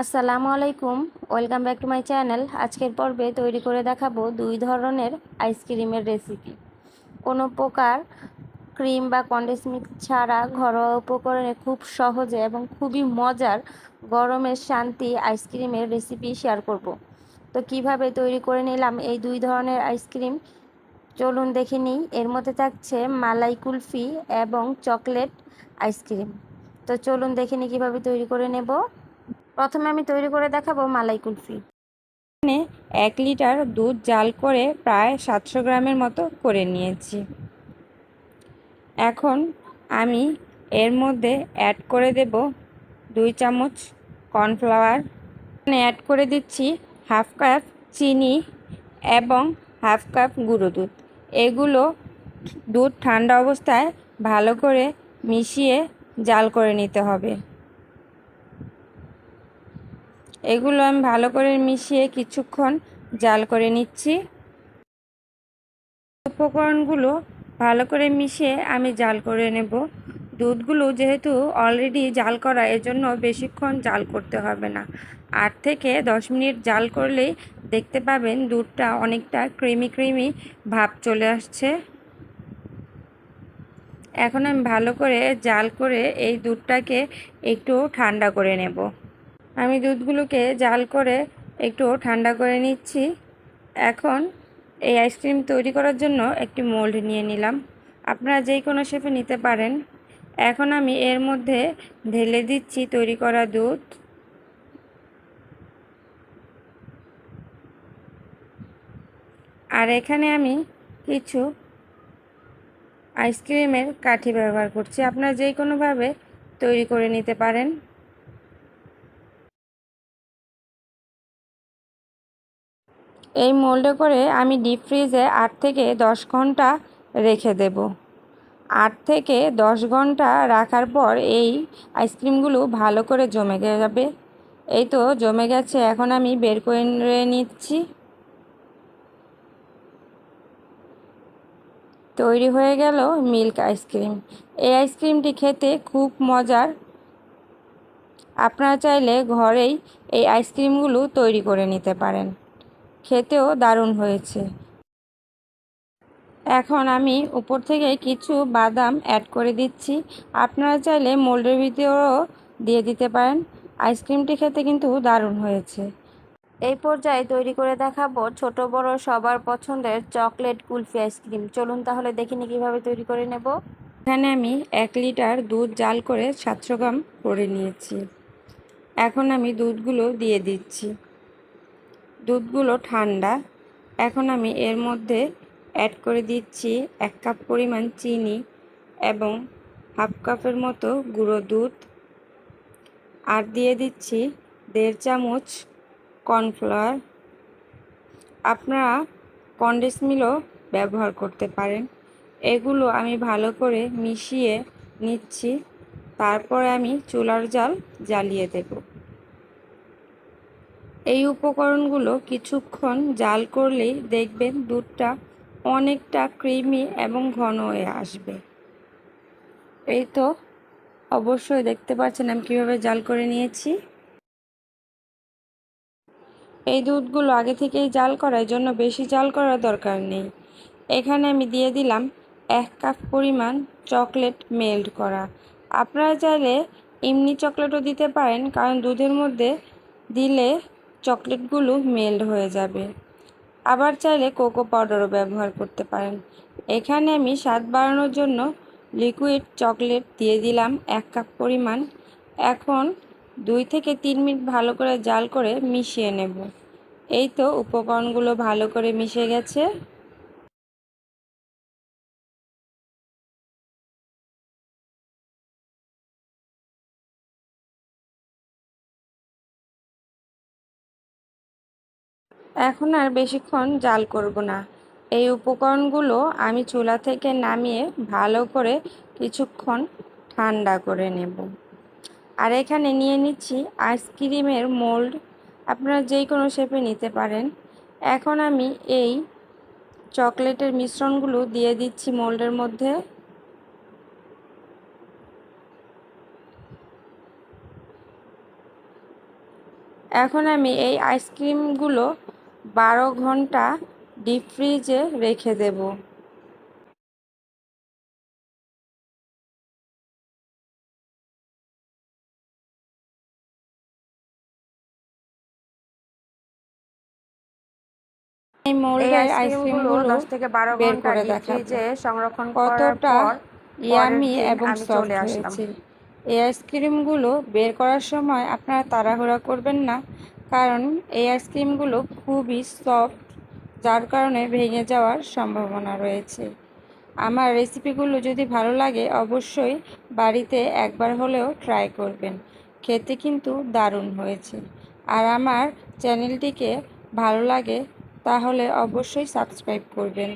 আসসালামু আলাইকুম, welcome back to my channel. আজকের পর্বে তৈরি করে দেখাবো দুই ধরনের আইসক্রিমের রেসিপি কোনো প্রকার ক্রিম বা কন্ডেন্স মিল্ক ছাড়া ঘরোয়া উপকরণে খুব সহজে এবং খুবই মজার গরমের শান্তি আইসক্রিমের রেসিপি শেয়ার করব। তো কীভাবে তৈরি করে নিলাম এই দুই ধরনের আইসক্রিম চলুন দেখে নিই। এর মধ্যে থাকছে মালাই কুলফি এবং চকলেট আইসক্রিম তো চলুন দেখে নিই কীভাবে তৈরি করে নেব। প্রথমে আমি তৈরি করে দেখাবো মালাই কুলফি। এখানে এক লিটার দুধ জাল করে প্রায় সাতশো গ্রামের মতো করে নিয়েছি। এখন আমি এর মধ্যে অ্যাড করে দেব দুই চামচ কর্নফ্লাওয়ার এখানে অ্যাড করে দিচ্ছি হাফ কাপ চিনি এবং হাফ কাপ গুঁড়ো দুধ। এগুলো দুধ ঠান্ডা অবস্থায় ভালো করে মিশিয়ে জাল করে নিতে হবে। এগুলো আমি ভালো করে মিশিয়ে কিছুক্ষণ জাল করে নিচ্ছি। উপকরণগুলো ভালো করে মিশিয়ে আমি জাল করে নেব। দুধগুলো যেহেতু অলরেডি জাল করা, এজন্য বেশিক্ষণ জাল করতে হবে না। আট থেকে দশ মিনিট জাল করলেই দেখতে পাবেন দুধটা অনেকটা ক্রিমি ক্রিমি ভাব চলে আসছে। এখন আমি ভালো করে জাল করে এই দুধটাকে একটু ঠান্ডা করে নেব। আমি দুধগুলোকে জাল করে একটু ঠান্ডা করে নিচ্ছি। এখন এই আইসক্রিম তৈরি করার জন্য একটি মোল্ড নিয়ে নিলাম। আপনারা যেই কোনো শেপে নিতে পারেন। এখন আমি এর মধ্যে ঢেলে দিচ্ছি তৈরি করা দুধ। আর এখানে আমি কিছু আইসক্রিমের কাঠি ব্যবহার করছি। আপনারা যেই কোনোভাবে তৈরি করে নিতে পারেন। এই মোল্ডে করে আমি ডিপ ফ্রিজে আট থেকে দশ ঘণ্টা রেখে দেব। আট থেকে দশ ঘণ্টা রাখার পর এই আইসক্রিমগুলো ভালো করে জমে যাবে। এই তো জমে গেছে, এখন আমি বের করে নিচ্ছি। তৈরি হয়ে গেল মিল্ক আইসক্রিম। এই আইসক্রিমটি খেতে খুব মজার। আপনারা চাইলে ঘরেই এই আইসক্রিমগুলো তৈরি করে নিতে পারেন। খেতেও দারুণ হয়েছে। এখন আমি উপর থেকে কিছু বাদাম অ্যাড করে দিচ্ছি। আপনারা চাইলে মোল্ডের ভিতরেও দিয়ে দিতে পারেন। আইসক্রিমটি খেতে কিন্তু দারুণ হয়েছে। এই পর্যায়ে তৈরি করে দেখাবো ছোট বড় সবার পছন্দের চকলেট কুলফি আইসক্রিম চলুন তাহলে দেখিনি কীভাবে তৈরি করে নেব। এখানে আমি এক লিটার দুধ জাল করে সাতশো গ্রাম করে নিয়েছি। এখন আমি দুধগুলো দিয়ে দিচ্ছি। দুধগুলো ঠান্ডা। এখন আমি এর মধ্যে অ্যাড করে দিচ্ছি এক কাপ পরিমাণ চিনি এবং হাফ কাপের মতো গুঁড়ো দুধ। আর দিয়ে দিচ্ছি দেড় চামচ কর্নফ্লাওয়ার আপনারা কন্ডেন্স মিলও ব্যবহার করতে পারেন। এগুলো আমি ভালো করে মিশিয়ে নিচ্ছি। তারপরে আমি চুলার জাল জ্বালিয়ে দেবো। এই উপকরণগুলো কিছুক্ষণ জাল করলেই দেখবেন দুধটা অনেকটা ক্রিমি এবং ঘন হয়ে আসবে। এই তো, অবশ্যই দেখতে পাচ্ছেন আমি কীভাবে জাল করে নিয়েছি। এই দুধগুলো আগে থেকেই জাল করার জন্য বেশি জাল করার দরকার নেই। এখানে আমি দিয়ে দিলাম এক কাপ পরিমাণ চকলেট মেল্ট করা। আপনারা চাইলে এমনি চকলেটও দিতে পারেন, কারণ দুধের মধ্যে দিলে চকলেটগুলো মেল্ড হয়ে যাবে। আবার চাইলে কোকো পাউডারও ব্যবহার করতে পারেন। এখানে আমি স্বাদ বাড়ানোর জন্য লিকুইড চকলেট দিয়ে দিলাম এক কাপ পরিমাণ। এখন দুই থেকে তিন মিনিট ভালো করে জাল করে মিশিয়ে নেব। এই তো উপকরণগুলো ভালো করে মিশে গেছে। এখন আর বেশিক্ষণ জাল করব না। এই উপকরণগুলো আমি চুলা থেকে নামিয়ে ভালো করে কিছুক্ষণ ঠান্ডা করে নেব। আর এখানে নিয়ে নিচ্ছি আইসক্রিমের মোল্ড আপনারা যেই কোনো শেপে নিতে পারেন। এখন আমি এই চকলেটের মিশ্রণগুলো দিয়ে দিচ্ছি মোল্ডের মধ্যে। এখন আমি এই আইসক্রিমগুলো বারো ঘণ্টা ডিপ ফ্রিজে রেখে দেব এই এই মোল্ডের আইসক্রিমগুলো আইসক্রিমগুলো দশ থেকে বারো বের ঘণ্টা করে ডিপ দেখাবো। ফ্রিজে সংরক্ষণ করার কতটা পর ইয়ামি এবং সফট চলে আসলাম। হয়েছে এই আইসক্রিমগুলো বের করার সময় আপনারা তাড়াহুড়া করবেন না কারণ এই আইসক্রিমগুলো খুবই সফট যার কারণে ভেঙে যাওয়ার সম্ভাবনা রয়েছে। আমার রেসিপিগুলো যদি ভালো লাগে, অবশ্যই বাড়িতে একবার হলেও ট্রাই করবেন। খেতে কিন্তু দারুণ হয়েছে। আর আমার চ্যানেলটিকে ভালো লাগে, তাহলে অবশ্যই সাবস্ক্রাইব করবেন।